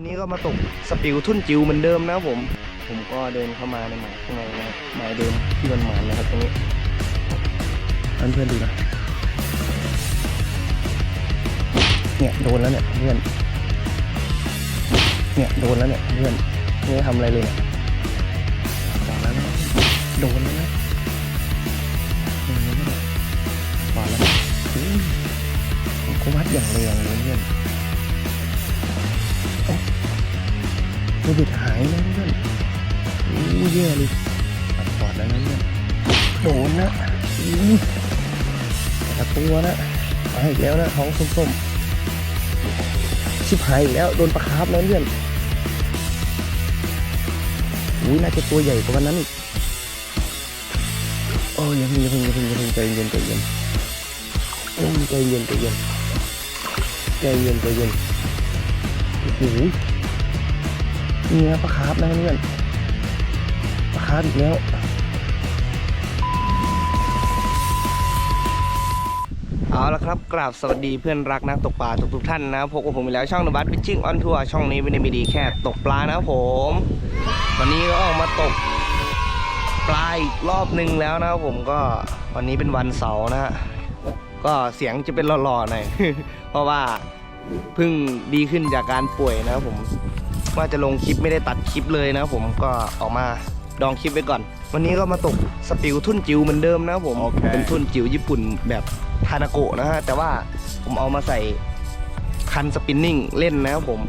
วันนี้ก็มาตกสปิวทุ่นจิ๋วเหมือนเดิมนะผม ผมก็เดินเข้ามาในหมายข้างในนะหมายเดิมที่มันหมานนะครับตรงนี้เพื่อนดูนะเนี่ยโดนแล้วเนี่ยเพื่อนเนี่ยโดนแล้วเนี่ยเพื่อนไม่ได้ทำอะไรเลยเนี่ยบอกแล้วนะโดนแล้วนะโดนแล้วนะบอกแล้วนะอุ้ยผมวัดอย่างแรงเลยเพื่อน วิดหายนะเพื่อนอู้แย่เลยตัดปอดแล้วนะเพื่อนโดนนะอู้แต่ละตัวนะมาอีกแล้วนะท้องส้มๆชิบหายอีกแล้วโดนปลาคาร์ฟแล้วเพื่อนอุ้ยน่าจะตัวใหญ่กว่าวันนั้นอีกโอ้ยยังพึ่งยังพึ่งอยังพึ่งอยังพึ่งใจเย็นใจเย็นใจเย็นใจเย็นใจเย็นใจเย็นโอ้โห นี่นะปลาคาร์ฟนะเพื่อนปลาคาร์ฟอีกแล้ว เอาละครับ กราบสวัสดีเพื่อนรักนักตกปลาทุกๆท่านนะพบกับผมอีกแล้วช่องนบัตฟิชชิ่งออนทัวร์ช่องนี้ไม่ได้มีดีแค่ตกปลานะผม วันนี้ก็ออกมาตกปลาอีกรอบหนึ่งแล้วนะผมก็วันนี้เป็นวันเสาร์นะฮะก็เสียงจะเป็นหล่อๆหน่อยเพราะว่าเพิ่งดีขึ้นจากการป่วยนะครับผม ว่าจะลงคลิปไม่ได้ตัดคลิปเลยนะครับผมก็ออกมาดองคลิปไว้ก่อน วันนี้ก็มาตกสปิวทุ่นจิ๋วเหมือนเดิมนะครับผมโอเคเป็นทุ่นจิ๋วญี่ปุ่นแบบทานาโกะนะฮะ แต่ว่าผมเอามาใส่คันสปินนิ่งเล่นนะครับผม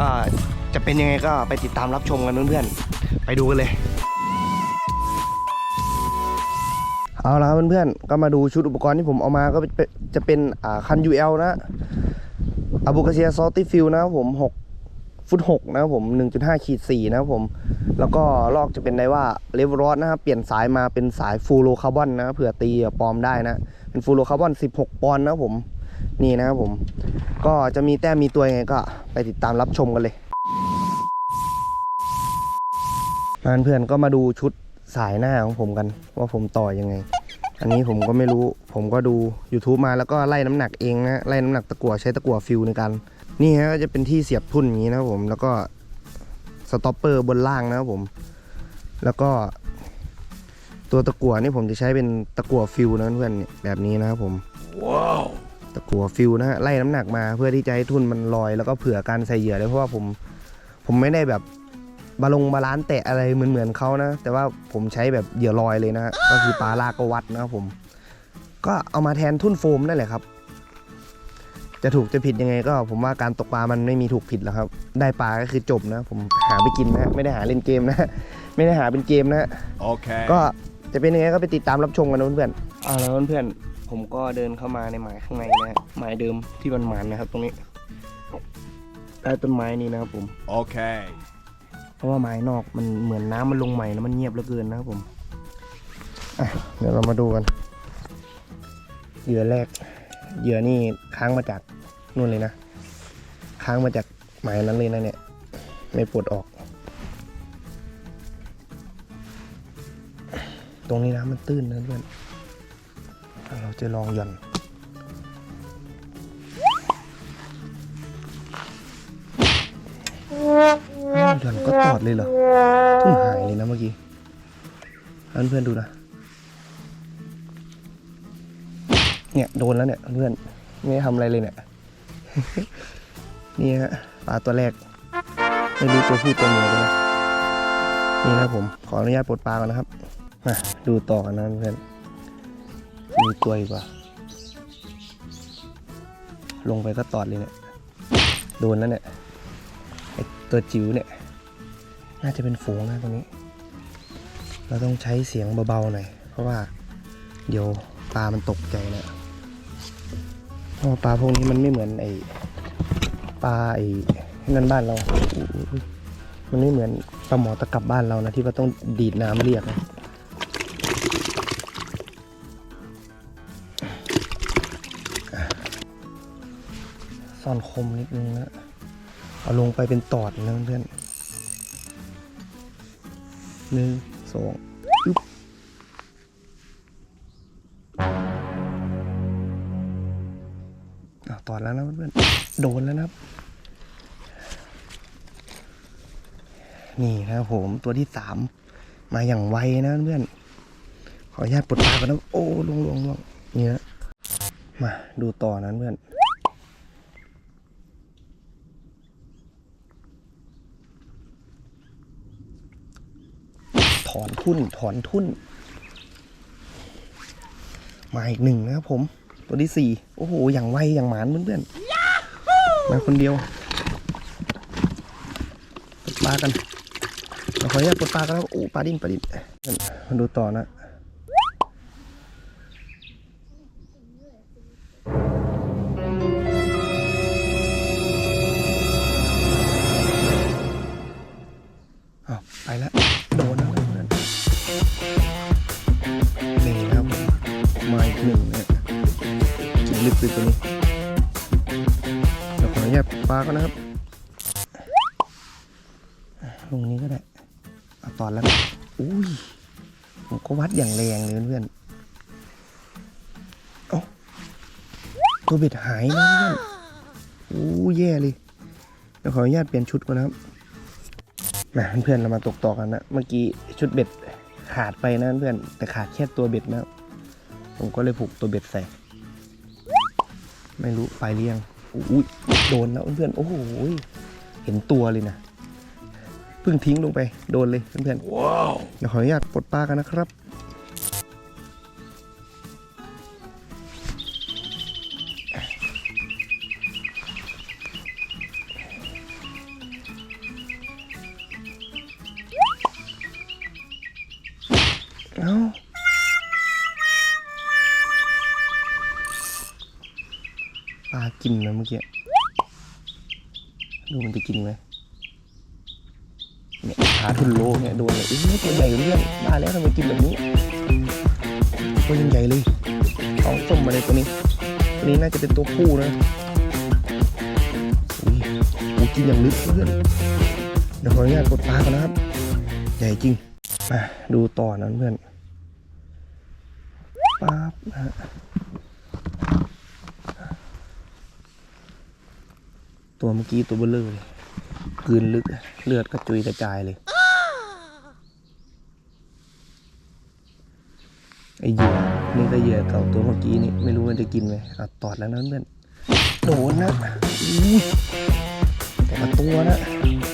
อ่าจะเป็นยังไงก็ไปติดตามรับชมกันเพื่อนๆ ไปดูกันเลย เอาละครับเพื่อนๆ ก็มาดูชุดอุปกรณ์ที่ผมเอามาก็เป็นจะเป็นอ่าคัน UL นะอาบูกาเซียซอลติฟิลนะครับผม6 ฟุต6นะครับผม1.5ขีด4นะครับผมแล้วก็ลอกจะเป็นได้ว่าเลเวอรอดนะครับเปลี่ยนสายมาเป็นสายฟูโรคาร์บอนนะเผื่อตีปลอมได้นะเป็นฟูโรคาร์บอน16 ปอนด์นะครับผมนี่นะครับผม ก็จะมีแต้มมีตัวยังไงก็ไปติดตามรับชมกันเลยมาเพื่อนๆก็มาดูชุดสายหน้าของผมกัน ว่าผมต่อยังไง อันนี้ผมก็ไม่รู้ ผมก็ดู YouTube มาแล้วก็ไล่น้ำหนักเองนะไล่น้ำหนักตะกั่วใช้ตะกั่วฟิลในการ นี่ฮะก็จะเป็นที่เสียบทุ่นอย่างนี้นะครับผม แล้วก็สต็อปเปอร์บนล่างนะครับผม แล้วก็ ตัวตะกั่วนี่ผมจะใช้เป็นตะกั่วฟิลนะเพื่อนๆเนี่ยแบบนี้นะครับผมว้าวตะกั่วฟิลนะฮะไล่น้ำหนักมาเพื่อที่จะให้ทุ่นมันลอย แล้วก็เผื่อการใส่เหยื่อด้วยเพราะว่าผมผมไม่ได้แบบบาลงบาลานซ์แตะอะไรเหมือนเหมือนๆเขานะ แต่ว่าผมใช้แบบเหยื่อลอยเลยนะฮะก็คือปลาลากก็วัดนะครับผม ก็เอามาแทนทุ่นโฟมนั่นแหละครับ จะถูกจะผิดยังไงก็ผมว่าการตกปลามันไม่มีถูกผิดหรอกครับ ได้ปลาก็คือจบนะ ผมหาไปกินนะไม่ได้หาเล่นเกมนะ ไม่ได้หาเป็นเกมนะ โอเค ก็จะเป็นยังไงก็ไปติดตามรับชมกันนะเพื่อนๆเอาแล้วเพื่อนๆผมก็เดินเข้ามาในหมายข้างในนะฮะหมายเดิมที่มันหมานนะครับ ตรงนี้ใต้ต้นไม้นี่นะครับผม โอเค เพราะว่าไม้นอกมันเหมือนน้ำมันลงใหม่แล้วมันเงียบเหลือเกินนะครับผมอะเดี๋ยวเรามาดูกันเหยื่อแรก เหยื่อนี่ค้างมาจากนู่นเลยนะ ค้างมาจากหมายนั้นเลยนะเนี่ย ไม่ปลดออก ตรงนี้น้ำมันตื้นนะเพื่อนเราจะลองหย่อนหย่อนก็ตอดเลยเหรอทุ่นหายเลยนะเมื่อกี้เอาเพื่อนๆดูนะ เนี่ยโดนแล้วเนี่ยเพื่อนไม่ได้ทำอะไรเลยเนี่ย นี่ฮะปลาตัวแรกไม่รู้ตัวผู้ตัวเมียเลยนะนี่นะผมขออนุญาตปลดปลาก่อนนะครับมาดูต่อกันนะเพื่อนมีตัวอีกว่า ลงไปก็ตอดเลยเนี่ย โดนแล้วเนี่ยไอตัวจิ๋วเนี่ย น่าจะเป็นฝูงนะตรงนี้ เราต้องใช้เสียงเบาๆหน่อยเพราะว่า เดี๋ยวปลามันตกใจเนะ เพราะว่าปลาพวกนี้มันไม่เหมือนไอ้ปลาไอ้นั่นบ้านเรา มันไม่เหมือนปลาหมอตะกับบ้านเรานะที่ว่าต้องดีดน้ำเรียกนะอะซ่อนคมนิดนึงนะ เอาลงไปเป็นตอดนะเพื่อนหนึ่งสอง นี่นะครับผมตัวที่สามมาอย่างไวนะเพื่อนขออนุญาตปลดปลาก่อนนะโอ้ลงลงลงนี่นะมาดูต่อนั้นเพื่อนถอนทุ่นถอนทุ่น มาอีกหนึ่งนะครับผม ตัวที่สี่โอ้โห อย่างไวอย่างหมานเพื่อนๆ มาคนเดียวปลากันเราขออนุญาตปลดปลากันแล้วโอ้ปลาดิ้นปลาดิ้นมาดูต่อนะอ้าวไปแล้วโดนแล้วเพื่อนนี่นะครับมาอีกหนึ่งเนี่ยลึกเลยตัวนี้ ปลาก็นะครับ ลงนี้ก็ได้เอาตอนแล้วอุ้ยผมก็วัดอย่างแรงเลยเพื่อนเอ้าตัวเบ็ดหายนะเพื่อนโอ้แย่เลยเดี๋ยวขออนุญาตเปลี่ยนชุดก่อนนะครับนะเพื่อนเรามาตกต่อกันนะ เมื่อกี้ชุดเบ็ดขาดไปนะเพื่อน แต่ขาดแค่ตัวเบ็ดนะ ผมก็เลยผูกตัวเบ็ดใส่ ไม่รู้ไปหรือยัง อุ้ยโดนแล้วเพื่อนๆ โอ้โห เห็นตัวเลยนะ เพิ่งทิ้งลงไป โดนเลยเพื่อนๆ ว้าว เดี๋ยวขออนุญาตปลดปลากันนะครับ ดูมันจะกินไหมเนี่ยขาทุนโลเนี่ยโดนเลยอุ้ยตัวใหญ่เรื่องมาแล้วทำไมกินแบบนี้ตัวยังใหญ่เลยท้องส้มมาเลยตัวนี้ตัวนี้น่าจะเป็นตัวผู้นะอุ้ยอุ้ยกินอย่างลึกเพื่อนเดี๋ยวขออนุญาตกดปลากันนะครับ ใหญ่จริงมาดูต่อนั้นเพื่อนปั๊บนะฮะตัวเมื่อกี้ตัวเบลเลอร์เลย กืนลึกเลือดกระจุยกระจายเลย ไอเหยื่อนี่ก็เหยื่อเก่าตัวเมื่อกี้นี่ไม่รู้มันจะกินไหมอะตอดแล้วนะเพื่อนโดนนะแต่ละตัวนะ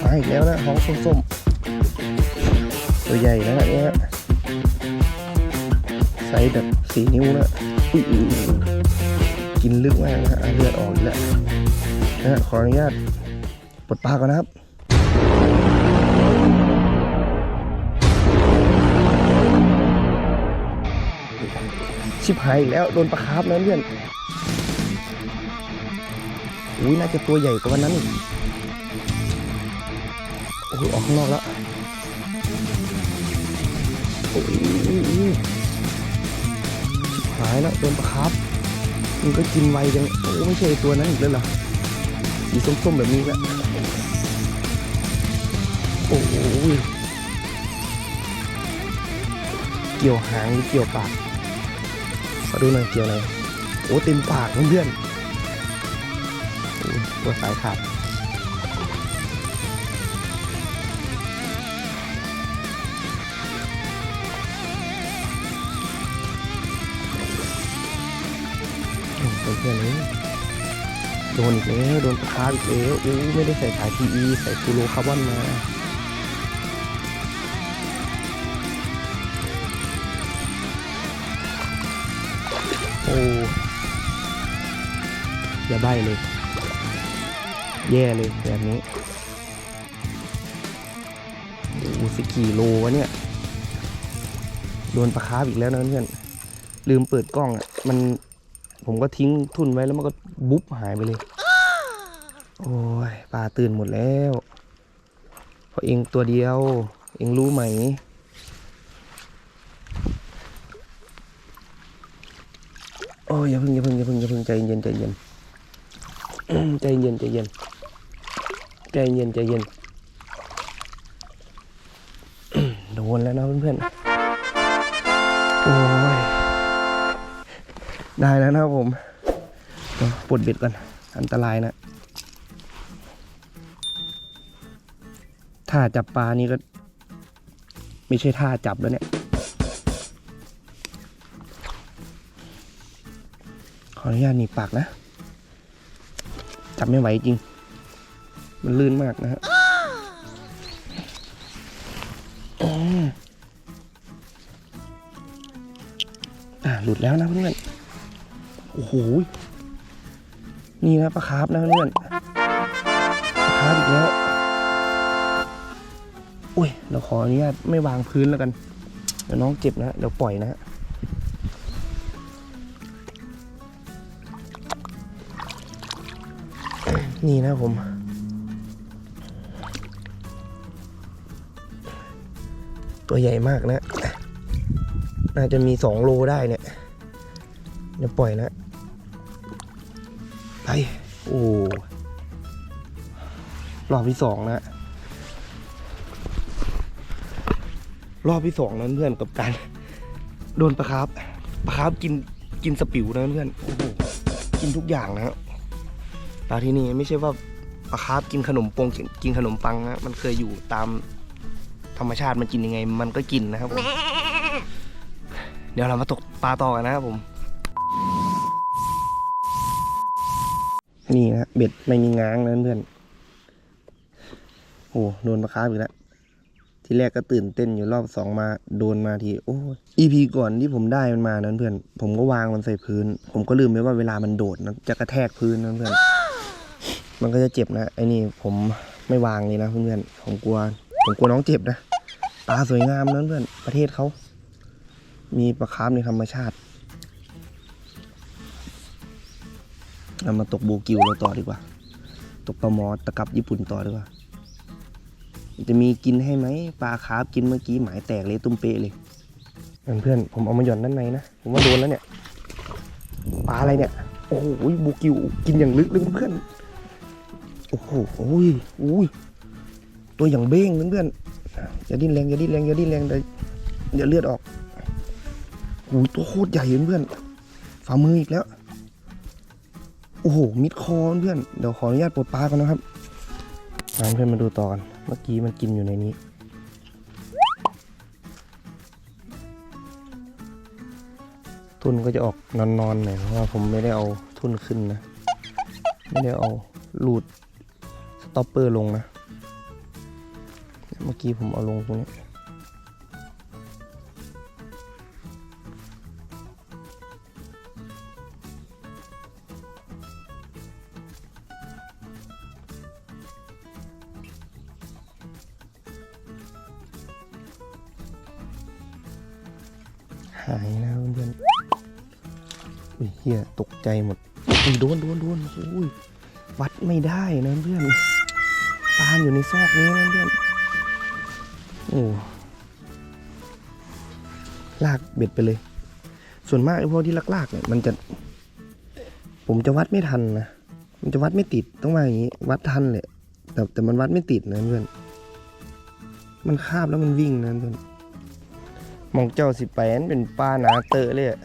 มาอีกแล้วนะท้องส้มๆตัวใหญ่นะเนี่ยไซส์แบบสีนิ้วนะกินลึกมากนะเลือดออกแล้วนะขออนุญาต ปลดปลาก่อนนะครับชิบหายแล้วโดนปลาคาร์ฟนะเพื่อนอุ้ยน่าจะตัวใหญ่กว่าวันนั้นอีกโอ้ยออกข้างนอกแล้วโอ้ยหายแล้วโดนปลาครับมันก็กินไวจังโอ้ไม่ใช่ตัวนั้นอีกแล้วเหรอสีส้มๆแบบนี้แหละ โอ้โหเกี่ยวหางหรือเกี่ยวปากขอดูหน่อยเกี่ยวอะไรโอ้เต็มปากเพื่อนตัวสายขาดโอ้ตัวเพื่อนเลยโดนอีกแล้ว โดนปลาคาร์ฟอีกแล้วโอ้ไม่ได้ใส่สาย PE ใส่คูโรคาร์บอนมา อย่าใบเลย แย่เลยแบบนี้โอ้สิกี่โลวะเนี่ย โดนปลาคาร์ฟอีกแล้วนะเพื่อน ลืมเปิดกล้องอะ มันผมก็ทิ้งทุนไว้แล้วมันก็บุ๊บหายไปเลย โอ้ยปลาตื่นหมดแล้วเพราะเองตัวเดียว เองรู้ไหมโอ้ยอย่าเพึ่งอย่าเพึ่งอย่าเพึ่งอย่าเพึ่งใจเย็นใจเย็น ใจเย็นใจเย็นใจเย็นใจเย็นอืมโดนแล้วนะเพื่อนๆโอ้ยได้แล้วนะครับผมเดี๋ยวปลดเบ็ดก่อน อันตรายนะท่าจับปลานี่ก็ ไม่ใช่ท่าจับแล้วเนี่ย ขออนุญาตหนีบปากนะ จับไม่ไหวจริง มันลื่นมากนะฮะอ่าหลุดแล้วนะเพื่อนโอ้โหนี่นะปลาคาร์ฟนะเพื่อนปลาคาร์ฟอีกแล้วอุ้ยเราขออนุญาตไม่วางพื้นแล้วกัน เดี๋ยวน้องเจ็บนะ เดี๋ยวปล่อยนะ นี่นะผม ตัวใหญ่มากนะ น่าจะมีสองโลได้เนี่ยเดี๋ยวปล่อยนะไป โอ้รอบที่สองนะรอบที่สองนั้นเพื่อนกับการโดนปลาคาร์ฟปลาคาร์ฟกินกินสปิวนะเพื่อนโอ้โหกินทุกอย่างนะ ปลาที่นี่ไม่ใช่ว่าปลาคาร์ฟกินขนมปงกินกินขนมปังนะมันเคยอยู่ตามธรรมชาติมันกินยังไง มันก็กินนะครับผมเดี๋ยวเรามาตกปลาต่อกันนะครับผม นี่นะเบ็ดไม่มีง้างนะเพื่อนโอ้โดนปลาคาร์ฟอีกแล้วทีแรกก็ตื่นเต้นอยู่รอบสองมาโดนมาทีโอ้ยอีพีก่อนที่ผมได้มันมานั้นเพื่อน ผมก็วางมันใส่พื้น ผมก็ลืมไปว่าเวลามันโดดนะจะกระแทกพื้นนะเพื่อน มันก็จะเจ็บนะไอ้นี่ผมไม่วางเลยนะเพื่อนๆผมกลัวผมกลัวน้องเจ็บนะปลาสวยงามนะเพื่อนประเทศเขา มีปลาคาร์ฟในธรรมชาติเรามาตกโบกิวเราต่อดีกว่า ตกปลาหมอตะกับญี่ปุ่นต่อดีกว่า จะมีกินให้ไหมปลาคาร์ฟกินเมื่อกี้หมายแตกเลยตุ้มเปะเลยเพื่อนๆผมเอามาหย่อนด้านในนะผมว่าโดนแล้วเนี่ยปลาอะไรเนี่ยโอ้โหโบกิวกินอย่างลึกเลยเพื่อน โอ้โหโอ้ยอุ้ยตัวอย่างเบ้งเพื่อนๆอย่าดิ้นแรงอย่าดิ้นแรงอย่าดิ้นแรงเดี๋ยวเดี๋ยวเลือดออกโอ้ตัวโคตรใหญ่เพื่อนๆฝ่ามืออีกแล้ว โอ้โหมิดคอเพื่อนเดี๋ยวขออนุญาตปลดปลาก่อนนะครับมาเพื่อนมาดูต่อกันเมื่อกี้มันกินอยู่ในนี้ทุนก็จะออกนอนๆหน่อยเพราะว่าผมไม่ได้เอาทุนขึ้นนะ ไม่ได้เอาลูด ตอปเปอร์ลงนะ เมื่อกี้ผมเอาลงตรงนี้หายนะเพื่อนอุ้ยเฮียตกใจหมดอุ้ยโดนโดนโดนอุ้ยวัดไม่ได้นะเพื่อน ปานอยู่ในซอกนี้นะเพื่อนโอ้ลากเบ็ดไปเลย ส่วนมากไอ้พวกที่ลากๆเนี่ยมันจะ ผมจะวัดไม่ทันนะมันจะวัดไม่ติดต้องมาอย่างนี้ วัดทันเลยแต่แต่มันวัดไม่ติดนะเพื่อนมันคาบแล้วมันวิ่งนะเพื่อนมองเจ้าสิแปนเป็นปลาหนาเตอะเลยอะ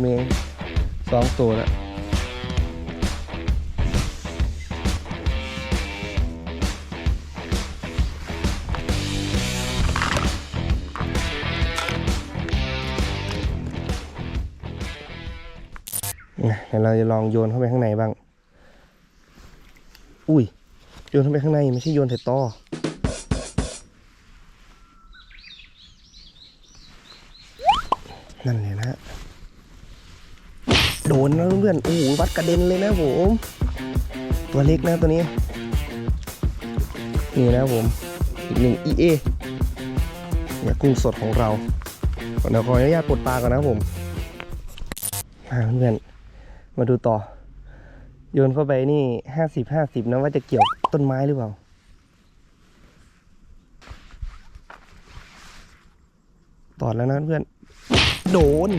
เมงสองตัวแล้วนะเดี๋ยวเราจะลองโยนเข้าไปข้างในบ้าง อุ้ย โยนเข้าไปข้างในไม่ใช่โยนใส่ต่อนั่นเลย ดนนะเพื่อนโอ้โหวัดกระเด็นเลยนะผมตัวเล็กนะตัวนี้ นี่นะผมอีกหนึ่ง EA เนี่ยกุ้งสดของเราเดี๋ยวขออนุญาตปลดปลาก่อนนะผมมาเพื่อนมาดูต่อ โยนเข้าไปนี่ห้าสิบห้าสิบนะว่าจะเกี่ยวต้นไม้หรือเปล่าตอดแล้วนะเพื่อน โดน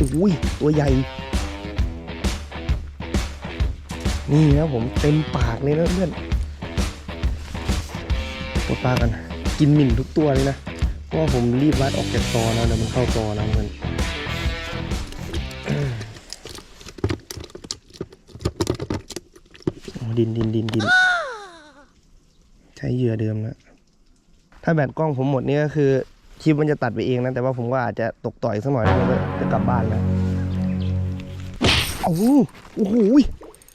อุ้ยตัวใหญ่ นี่นะผมเต็มปากเลยนะเพื่อนตกปลากัน กินหมิ่นทุกตัวเลยนะ เพราะผมรีบวัดออกจากตอแล้วเดี๋ยวมันเข้าตอนะเพื่อนดินดินดินดินใช้เหยื่อเดิมนะ ถ้าแบตกล้องผมหมดนี่ก็คือ คลิปมันจะตัดไปเองนะแต่ว่าผมก็อาจจะตกต่อยสักหน่อยแล้วก็จะกลับบ้านแล้วโอ้โห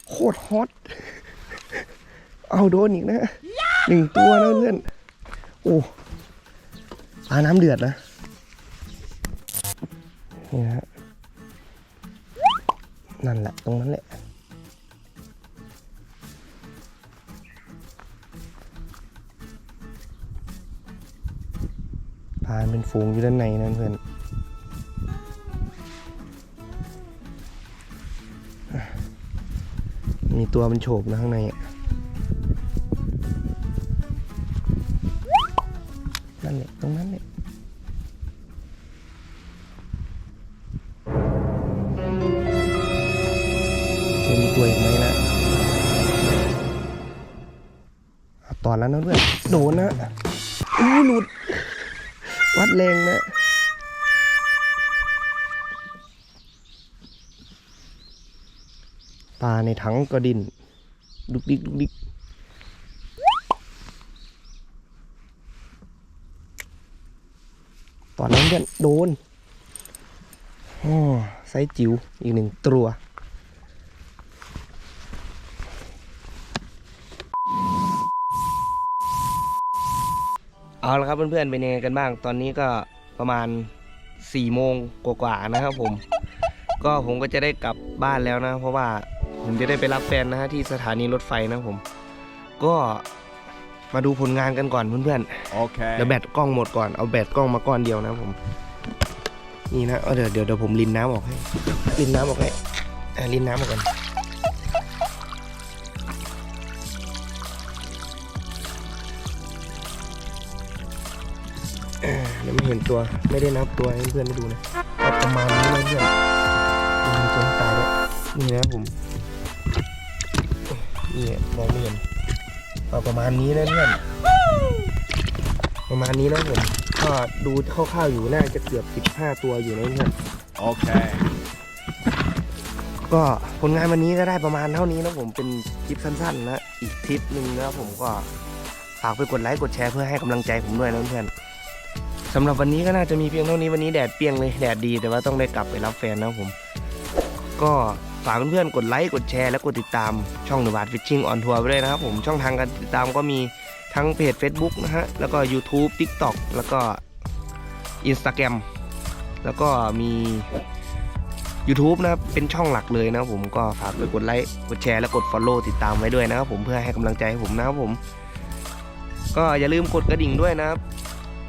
โคตรฮอตเอาโดนอีกนะหนึ่งตัวนะเพื่อนโอ้ปลาน้ำเดือดนะนี่นะฮะนั่นแหละตรงนั้นแหละ ปลาเป็นฝูงอยู่ด้านในนั่นเพื่อนมีตัวมันโฉบนะข้างในนั่นแหละตรงนั้นแหละจะมีตัวอีกไหมนะตอนแล้วนะเพื่อนโดนนะอู้หลุด วัดแรงนะปลาในถังก็ดินดุกดิกดุกดิกตอนนั้นเนี่ยโดนโอ้ไซจิ๋วอีกหนึ่งตัว เอาละครับเพื่อนๆเป็นยังไงกันบ้าง ตอนนี้ก็ประมาณ4ี่โมงกว่าๆนะครับผม ก็ผมก็จะได้กลับบ้านแล้วนะ เพราะว่าผมจะได้ไปรับแฟนนะฮะที่สถานีรถไฟนะผม ก็มาดูผลงานกันก่อนเพื่อนๆ Okay. เดี๋ยวแบตกล้องหมดก่อน เอาแบตกล้องมาก้อนเดียวนะผม นี่นะเอาเดี๋ยวเดี๋ยวเดี๋ยวผมลินน้ำออกให้ ลินน้ำออกให้อะลินน้ำออกก่อน ม่เห็นตัว ไม่ได้นับตัวให้เพื่อนได้ดูนะก็ประมาณนี้นะเพื่อนมีตัวตายด้วยนี่นะผมนี่มองไม่เห็นเอาประมาณนี้นะเพื่อนประมาณนี้นะผมก็ดูคร่าวๆอยู่น่าจะเกือบ 15 ตัวอยู่นะเพื่อน Okay. ก็ผลงานวันนี้ก็ได้ประมาณเท่านี้นะผมเป็นคลิปสั้นๆนะอีกทริปหนึ่งนะผมก็ฝากไปกดไลค์กดแชร์เพื่อให้กำลังใจผมด้วยนะเพื่อน สำหรับวันนี้ก็น่าจะมีเพียงเท่านี้วันนี้แดดเปียงเลยแดดดีแต่ว่าต้องได้กลับไปรับแฟนนะผม ก็ฝากเพื่อนๆกดไลค์กดแชร์และกดติดตามช่องหนูบาทฟิชชิ่งออนทัวร์ไปด้วยนะครับผมช่องทางการติดตามก็มีทั้งเพจ Facebook นะฮะ แล้วก็ YouTube TikTok แล้วก็ Instagram แล้วก็มี YouTube นะครับเป็นช่องหลักเลยนะครับผมก็ฝากไปกดไลค์กดแชร์และกด Follow ติดตามไว้ด้วยนะครับผมเพื่อให้กำลังใจให้ผมนะครับผม ก็อย่าลืมกดกระดิ่งด้วยนะครับ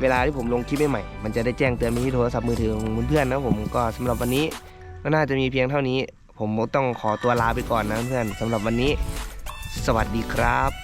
เวลาที่ผมลงคลิปใหม่ๆมันจะได้แจ้งเตือนไปที่โทรศัพท์มือถือของเพื่อนๆนะผมก็สำหรับวันนี้ก็น่าจะมีเพียงเท่านี้ ผมต้องขอตัวลาไปก่อนนะเพื่อนสำหรับวันนี้ สวัสดีครับ